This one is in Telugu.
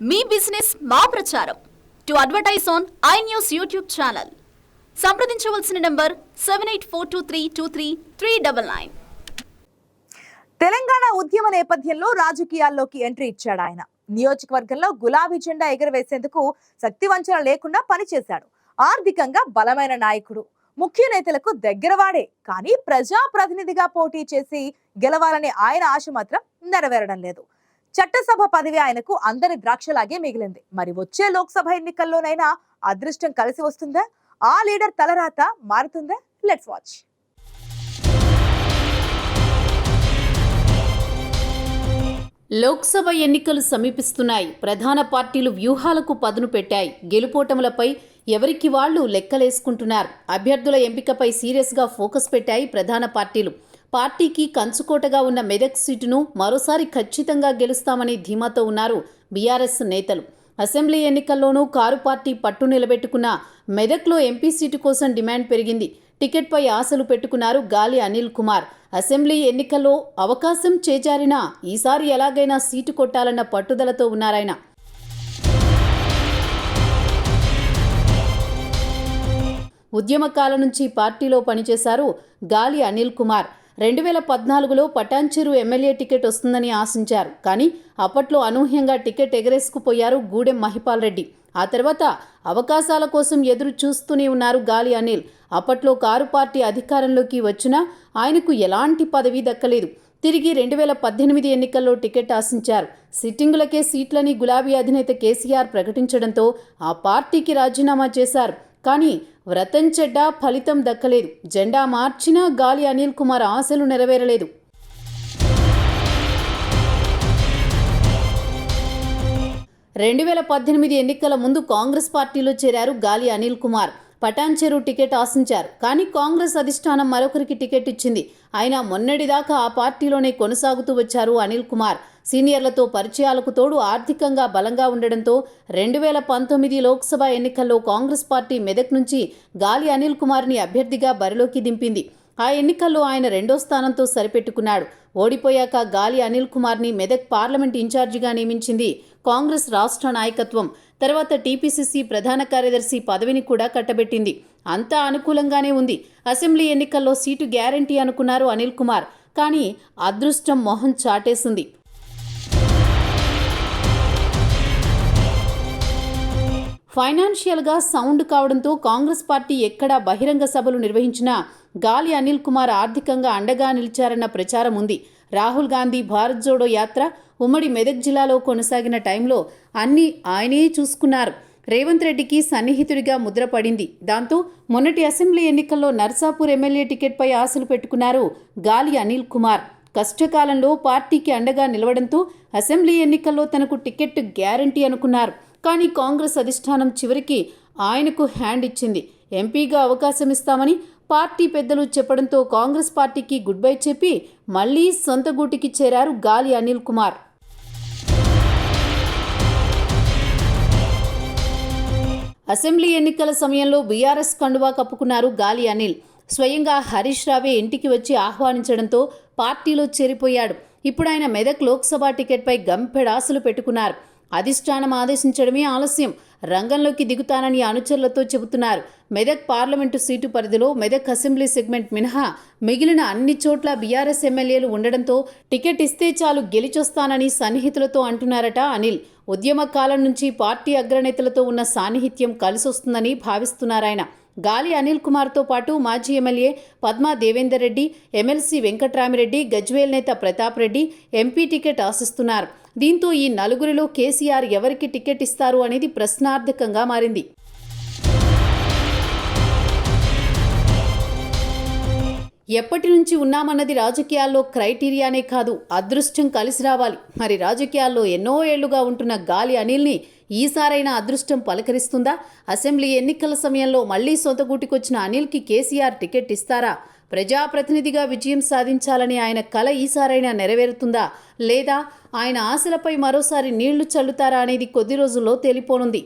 మీ బిజినెస్ మా ప్రచారం. To advertise on I news YouTube channel. సంప్రదించవలసిన number seven eight four two three two three three double nine. Telangana ఉద్యమ నేపథ్యంలో రాజకీయాల్లోకి ఎంట్రీ ఇచ్చాడు ఆయన. నియోజకవర్గంలో గులాబీ జెండా ఎగురవేసేందుకు శక్తి వంచన లేకుండా పనిచేశాడు. ఆర్థికంగా బలమైన నాయకుడు. ముఖ్య నేతలకు దగ్గరవాడే. కానీ ప్రజా ప్రతినిధిగా పోటీ చేసి గెలవాలనే ఆయన ఆశ మాత్రం నెరవేరడం లేదు. చట్టసభ పదవి ఆయనకు అందరి ద్రాక్షలాగే మిగిలింది. మరి వచ్చే లోక్సభ ఎన్నికల్లోనైనా అదృష్టం కలిసి వస్తుందా? ఆ లీడర్ తలరాత మారుతుందా? లెట్స్ వాచ్ లోక్సభ ఎన్నికలు సమీపిస్తున్నాయి. ప్రధాన పార్టీలు వ్యూహాలకు పదును పెట్టాయి. గెలుపోటములపై ఎవరికి వాళ్ళు లెక్కలేసుకుంటున్నారు. అభ్యర్థుల ఎంపికపై సీరియస్గా ఫోకస్ పెట్టాయి ప్రధాన పార్టీలు. పార్టీకి కంచుకోటగా ఉన్న మెదక్ సీటును మరోసారి ఖచ్చితంగా గెలుస్తామని ధీమాతో ఉన్నారు బీఆర్ఎస్ నేతలు. అసెంబ్లీ ఎన్నికల్లోనూ కారు పార్టీ పట్టు నిలబెట్టుకున్న మెదక్లో ఎంపీ సీటు కోసం డిమాండ్ పెరిగింది. టికెట్పై ఆశలు పెట్టుకున్నారు గాలి అనిల్ కుమార్. అసెంబ్లీ ఎన్నికల్లో అవకాశం చేజారినా ఈసారి ఎలాగైనా సీటు కొట్టాలన్న పట్టుదలతో ఉన్నారాయన. ఉద్యమకాల నుంచి పార్టీలో పనిచేశారు గాలి అనిల్ కుమార్. రెండు వేల పద్నాలుగులో పటాన్చెరు ఎమ్మెల్యే టికెట్ వస్తుందని ఆశించారు. కానీ అప్పట్లో అనూహ్యంగా టికెట్ ఎగరేసుకుపోయారు గూడెం మహిపాల్ రెడ్డి. ఆ తర్వాత అవకాశాల కోసం ఎదురు చూస్తూనే ఉన్నారు గాలి అనిల్. అప్పట్లో కారు పార్టీ అధికారంలోకి వచ్చినా ఆయనకు ఎలాంటి పదవి దక్కలేదు. తిరిగి రెండు వేల పద్దెనిమిది ఎన్నికల్లో టికెట్ ఆశించారు. సిట్టింగులకే సీట్లని గులాబీ అధినేత కేసీఆర్ ప్రకటించడంతో ఆ పార్టీకి రాజీనామా చేశారు. కానీ వ్రతం చెడ్డ ఫలితం దక్కలేదు. జెండా మార్చినా గాలి అనిల్ కుమార్ ఆశలు నెరవేరలేదు. రెండు వేల పద్దెనిమిది ఎన్నికల ముందు కాంగ్రెస్ పార్టీలో చేరారు గాలి అనిల్ కుమార్. పటాన్ చెరు టికెట్ ఆశించారు. కానీ కాంగ్రెస్ అధిష్టానం మరొకరికి టికెట్ ఇచ్చింది. ఆయన మొన్నటిదాకా ఆ పార్టీలోనే కొనసాగుతూ వచ్చారు అనిల్ కుమార్. సీనియర్లతో పరిచయాలకు తోడు ఆర్థికంగా బలంగా ఉండడంతో రెండు వేల పంతొమ్మిది లోక్సభ ఎన్నికల్లో కాంగ్రెస్ పార్టీ మెదక్ నుంచి గాలి అనిల్ కుమార్ని అభ్యర్థిగా బరిలోకి దింపింది. ఆ ఎన్నికల్లో ఆయన రెండో స్థానంతో సరిపెట్టుకున్నాడు. ఓడిపోయాక గాలి అనిల్ కుమార్ని మెదక్ పార్లమెంట్ ఇన్ఛార్జిగా నియమించింది కాంగ్రెస్ రాష్ట్ర నాయకత్వం. తర్వాత టీపీసీసీ ప్రధాన కార్యదర్శి పదవిని కూడా కట్టబెట్టింది. అంతా అనుకూలంగానే ఉంది. అసెంబ్లీ ఎన్నికల్లో సీటు గ్యారంటీ అనుకున్నారు అనిల్ కుమార్. కానీ అదృష్టం మొహం చాటేసింది. ఫైనాన్షియల్గా సౌండ్ కావడంతో కాంగ్రెస్ పార్టీ ఎక్కడా బహిరంగ సభలు నిర్వహించినా గాలి అనిల్ కుమార్ ఆర్థికంగా అండగా నిలిచారన్న ప్రచారం ఉంది. రాహుల్ గాంధీ భారత్ జోడో యాత్ర ఉమ్మడి మెదక్ జిల్లాలో కొనసాగిన టైంలో అన్నీ ఆయనే చూసుకున్నారు. రేవంత్ రెడ్డికి సన్నిహితుడిగా ముద్రపడింది దాంతో మొన్నటి అసెంబ్లీ ఎన్నికల్లో నర్సాపూర్ ఎమ్మెల్యే టికెట్పై ఆశలు పెట్టుకున్నారు గాలి అనిల్ కుమార్. కష్టకాలంలో పార్టీకి అండగా నిలవడంతో అసెంబ్లీ ఎన్నికల్లో తనకు టికెట్ గ్యారంటీ అనుకున్నారు. కానీ కాంగ్రెస్ అధిష్టానం చివరికి ఆయనకు హ్యాండ్ ఇచ్చింది. ఎంపీగా అవకాశం ఇస్తామని పార్టీ పెద్దలు చెప్పడంతో కాంగ్రెస్ పార్టీకి గుడ్ బై చెప్పి మళ్ళీ సొంత గూటికి చేరారు గాలి అనిల్ కుమార్. అసెంబ్లీ ఎన్నికల సమయంలో బీఆర్ఎస్ కండువా కప్పుకున్నారు గాలి అనిల్. స్వయంగా హరీష్ రావే ఇంటికి వచ్చి ఆహ్వానించడంతో పార్టీలో చేరిపోయాడు. ఇప్పుడు ఆయన మెదక్ లోక్సభ టికెట్పై గంపెడాసులు పెట్టుకున్నారు. అధిష్టానం ఆదేశించడమే ఆలస్యం. రంగంలోకి దిగుతానని అనుచరులతో చెబుతున్నారు. మెదక్ పార్లమెంటు సీటు పరిధిలో మెదక్ అసెంబ్లీ సెగ్మెంట్ మినహా మిగిలిన అన్ని చోట్ల బీఆర్ఎస్ ఎమ్మెల్యేలు ఉండడంతో టికెట్ ఇస్తే చాలు గెలిచొస్తానని సన్నిహితులతో అంటున్నారట అనిల్. ఉద్యమ కాలం నుంచి పార్టీ అగ్రనేతలతో ఉన్న సాన్నిహిత్యం కలిసొస్తుందని భావిస్తున్నారాయన. గాలి అనిల్ కుమార్తో పాటు మాజీ ఎమ్మెల్యే పద్మా దేవేందర్ రెడ్డి ఎమ్మెల్సీ వెంకట్రామిరెడ్డి గజ్వేల్ నేత ప్రతాప్ రెడ్డి ఎంపీ టికెట్ ఆశిస్తున్నారు. దీంతో ఈ నలుగురిలో కేసీఆర్ ఎవరికి టికెట్ ఇస్తారు అనేది ప్రశ్నార్థకంగా మారింది. ఎప్పటి నుంచి ఉన్నామన్నది రాజకీయాల్లో క్రైటీరియానే కాదు అదృష్టం కలిసి రావాలి. మరి రాజకీయాల్లో ఎన్నో ఏళ్ళుగా ఉంటున్న గాలి అనిల్ని ఈసారైనా అదృష్టం పలకరిస్తుందా? అసెంబ్లీ ఎన్నికల సమయంలో మళ్ళీ సొంత గూటికొచ్చిన అనిల్కి కేసీఆర్ టికెట్ ఇస్తారా? ప్రజాప్రతినిధిగా విజయం సాధించాలని ఆయన కల ఈసారైనా నెరవేరుతుందా లేదా ఆయన ఆశలపై మరోసారి నీళ్ళు చల్లుతారా అనేది కొద్ది రోజుల్లో తేలిపోనుంది